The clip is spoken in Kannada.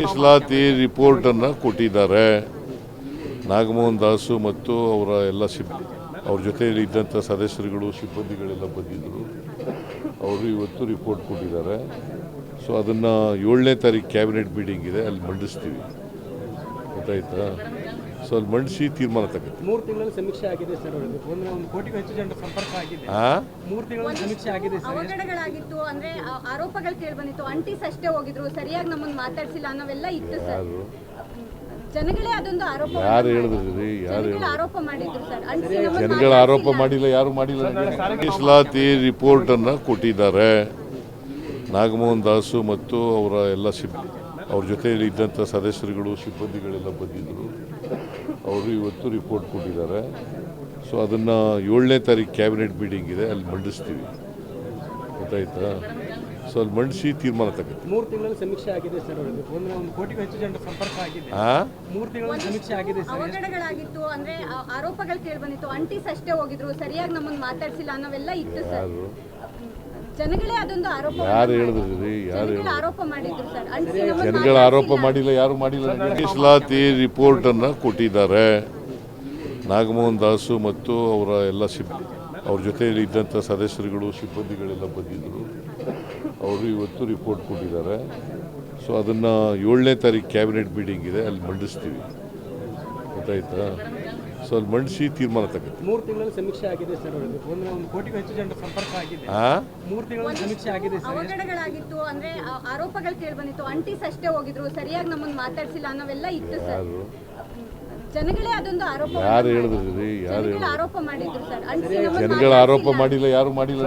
ಮೀಸಲಾತಿ ರಿಪೋರ್ಟನ್ನು ಕೊಟ್ಟಿದ್ದಾರೆ. ನಾಗಮೋಹನ್ ದಾಸು ಮತ್ತು ಅವರ ಎಲ್ಲ ಸಿಬ್, ಅವ್ರ ಜೊತೆಯಲ್ಲಿ ಇದ್ದಂಥ ಸದಸ್ಯರುಗಳು, ಸಿಬ್ಬಂದಿಗಳೆಲ್ಲ ಬಂದಿದ್ದರು ಅವರು ಇವತ್ತು ರಿಪೋರ್ಟ್ ಕೊಟ್ಟಿದ್ದಾರೆ. ಸೊ ಅದನ್ನು ಏಳನೇ ತಾರೀಕು ಕ್ಯಾಬಿನೆಟ್ ಮೀಟಿಂಗ್ ಇದೆ, ಅಲ್ಲಿ ಮಂಡಿಸ್ತೀವಿ. ಗೊತ್ತಾಯ್ತಾ ಸೊ ಅಲ್ಲಿ ಮಂಡಿಸಿ ತೀರ್ಮಾನ ತಗೋತೀವಿ ಮೂರು ತಿಂಗಳಲ್ಲಿ ಸಮೀಕ್ಷೆ ಆಗಿದೆ ಸರ್ ಅವರಿಗೆ ಒಂದು ಒಂದು ಕೋಟಿಗೂ ಹೆಚ್ಚು ಜನರ ಸಂಪರ್ಕ ಆಗಿದೆ. ಆ? ಮೂರು ತಿಂಗಳಲ್ಲಿ ಸಮೀಕ್ಷೆ ಆಗಿದೆ ಸರ್. ಅವಘಡಗಳಾಗಿತ್ತು ಅಂದ್ರೆ ಆ- ಆರೋಪಗಳು ಕೇಳಿ ಬಂದಿತ್ತು. ಅಂಟಿಸ್ ಅಷ್ಟೇ ಹೋಗಿದ್ರು. ಸರಿಯಾಗಿ ನಮ್ಮನ್ನ ಮಾತಾಡ್ಸಿಲ್ಲ ಅನ್ನೋವೆಲ್ಲ ಇತ್ತು ಸರ್. ಯಾರು? ಜನಗಳೇ ಅದೊಂದು ಆರೋಪ ಯಾರು ಹೇಳಿದ್ರಿ? ಯಾರು ಜನಗಳು ಆರೋಪ ಮಾಡಿದ್ರು ಸರ್. ಅಂಟಿಸಿ ನಮ್ಮನ್ನ ಜನಗಳ ಆರೋಪ ಮಾಡಿಲ್ಲ ಯಾರು ಮಾಡಿಲ್ಲ? ರಿಪೋರ್ಟ್ ರಿಪೋರ್ಟನ್ನು ಕೊಟ್ಟಿದ್ದಾರೆ. ನಾಗಮೋಹನ್ ದಾಸು ಮತ್ತು ಅವರ ಎಲ್ಲ ಸಿಬ್ ಅವ್ರ ಜೊತೆಯಲ್ಲಿ ಇದ್ದಂಥ ಸದಸ್ಯರುಗಳು ಸಿಬ್ಬಂದಿಗಳೆಲ್ಲ ಬಂದಿದ್ದರು. ಅವರು ಇವತ್ತು ರಿಪೋರ್ಟ್ ಕೊಟ್ಟಿದ್ದಾರೆ. ಸೊ ಅದನ್ನು ಏಳನೇ ತಾರೀಕು ಕ್ಯಾಬಿನೆಟ್ ಮೀಟಿಂಗ್ ಇದೆ. ಅಲ್ಲಿ ಮಂಡಿಸ್ತೀವಿ. ಗೊತ್ತಾಯ್ತಾ? ಸೊ ಅಲ್ಲಿ ಮಂಡಿಸಿ ತೀರ್ಮಾನ ತಗೋತೀವಿ. ಮೂರು ತಿಂಗಳಲ್ಲಿ ಸಮೀಕ್ಷೆ ಆಗಿದೆ ಸರ್ ಒಂದು ಒಂದು ಕೋಟಿಗೂ ಹೆಚ್ಚು ಜನರ ಸಂಪರ್ಕ ಆಗಿದೆ. ಮೂರು ತಿಂಗಳ ಸಮೀಕ್ಷೆ ಆಗಿದೆ ಸರ್. ಅವಘಡಗಳಾಗಿತ್ತು. ಅಂದ್ರೆ ಆ- ಆರೋಪಗಳು ಕೇಳಿ ಬಂದಿತ್ತು. ಅಂಟಿಸ್ ಅಷ್ಟೇ ಹೋಗಿದ್ರು. ಸರಿಯಾಗಿ ನಮ್ಮನ್ನು ಮಾತಾಡಿಸಿಲ್ಲ ಅನ್ನೋವೆಲ್ಲ ಇತ್ತು ಸರ್. ಜನಗಳೇ ಅದೊಂದು ಆರೋಪ ಯಾರು ಹೇಳಿದ್ರಿ ಯಾರು ಜನಗಳು ಆರೋಪ ಮಾಡಿದ್ರು ಸರ್. ಅಂಟಿಸಿ ನಮ್ಮನ್ನ ಜನಗಳ ಆರೋಪ ಮಾಡಿಲ್ಲ ಯಾರು ಮಾಡಿಲ್ಲ. ಮೀಸಲಾತಿ ರಿಪೋರ್ಟನ್ನು ಕೊಟ್ಟಿದ್ದಾರೆ. ನಾಗಮೋಹನ್ ದಾಸು ಮತ್ತು ಅವರ ಎಲ್ಲ ಸಿಬ್ ಅವ್ರ ಜೊತೆಯಲ್ಲಿ ಇದ್ದಂಥ ಸದಸ್ಯರುಗಳು ಸಿಬ್ಬಂದಿಗಳೆಲ್ಲ ಬಂದಿದ್ದರು ಅವರು ಇವತ್ತು ರಿಪೋರ್ಟ್ ಕೊಟ್ಟಿದ್ದಾರೆ. ಸೊ ಅದನ್ನು ಏಳನೇ ತಾರೀಕು ಕ್ಯಾಬಿನೆಟ್ ಮೀಟಿಂಗ್ ಇದೆ ಅಲ್ಲಿ ಮಂಡಿಸ್ತೀವಿ. ಗೊತ್ತಾಯ್ತಾ ಸೊ ಅಲ್ಲಿ ಮಂಡಿಸಿ ತೀರ್ಮಾನ ತಗೋತೀವಿ ಮೂರು ತಿಂಗಳಲ್ಲಿ ಸಮೀಕ್ಷೆ ಆಗಿದೆ ಸರ್ ಅವರಿಗೆ. ಒಂದು ಒಂದು ಕೋಟಿಗೂ ಹೆಚ್ಚು ಜನರ ಸಂಪರ್ಕ ಆಗಿದೆ. ಆ? ಮೂರು ತಿಂಗಳಲ್ಲಿ ಸಮೀಕ್ಷೆ ಆಗಿದೆ ಸರ್. ಅವಘಡಗಳಾಗಿತ್ತು ಅಂದ್ರೆ ಆ- ಆರೋಪಗಳು ಕೇಳಿ ಬಂದಿತ್ತು. ಅಂಟಿಸ್ ಅಷ್ಟೇ ಹೋಗಿದ್ರು. ಸರಿಯಾಗಿ ನಮ್ಮನ್ನ ಮಾತಾಡ್ಸಿಲ್ಲ ಅನ್ನೋವೆಲ್ಲ ಇತ್ತು ಸರ್. ಯಾರು? ಜನಗಳೇ ಅದೊಂದು ಆರೋಪ ಯಾರು ಹೇಳಿದ್ರಿ? ಯಾರು ಜನಗಳು ಆರೋಪ ಮಾಡಿದ್ರು ಸರ್. ಅಂಟಿಸಿ ನಮ್ಮನ್ನ ಜನಗಳ ಆರೋಪ ಮಾಡಿಲ್ಲ ಯಾರು ಮಾಡಿಲ್ಲ